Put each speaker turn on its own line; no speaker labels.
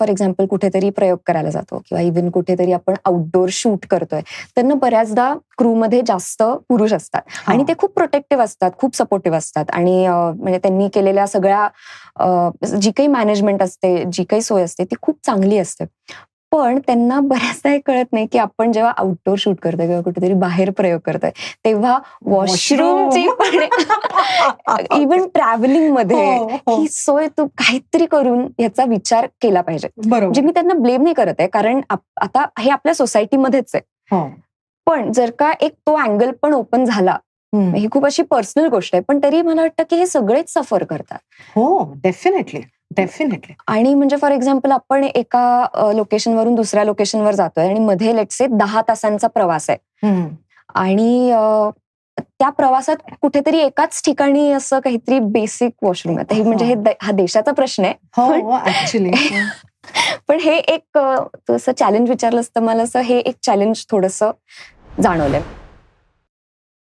For example कुठेतरी प्रयोग करायला जातो किंवा इव्हन कुठेतरी आपण आउटडोर शूट करतोय त्यांना बऱ्याचदा क्रूमध्ये जास्त पुरुष असतात. आणि ते खूप प्रोटेक्टिव्ह असतात खूप सपोर्टिव्ह असतात. आणि म्हणजे त्यांनी केलेल्या सगळ्या जी काही मॅनेजमेंट असते जी काही सोय असते ती खूप चांगली असते. पण त्यांना बऱ्याचदा हे कळत नाही की आपण जेव्हा आउटडोर शूट करतोय किंवा कुठेतरी बाहेर प्रयोग करतोय तेव्हा वॉशरूमची इव्हन ट्रॅव्हलिंगमध्ये
हो, हो.
ही सोय तू काहीतरी करून याचा विचार केला पाहिजे म्हणजे मी त्यांना ब्लेम नाही करत आहे कारण आता हे आपल्या सोसायटीमध्येच आहे
हो.
पण जर का एक तो अँगल पण ओपन झाला. ही खूप अशी पर्सनल गोष्ट आहे पण तरी मला वाटतं की हे सगळेच सफर करतात
हो डेफिनेटली डेफिनेटली
आणि म्हणजे फॉर एक्झाम्पल आपण एका लोकेशनवरून दुसऱ्या लोकेशनवर जातोय आणि मध्ये लेटसे दहा तासांचा प्रवास आहे. आणि त्या प्रवासात कुठेतरी एकाच ठिकाणी असं काहीतरी बेसिक वॉशरूम आहे. हे म्हणजे हे. हा देशाचा प्रश्न आहे.
हो ऍक्च्युली
पण हे एक तसं चॅलेंज विचारलं असतं मला असं हे एक चॅलेंज थोडस जाणवलंय.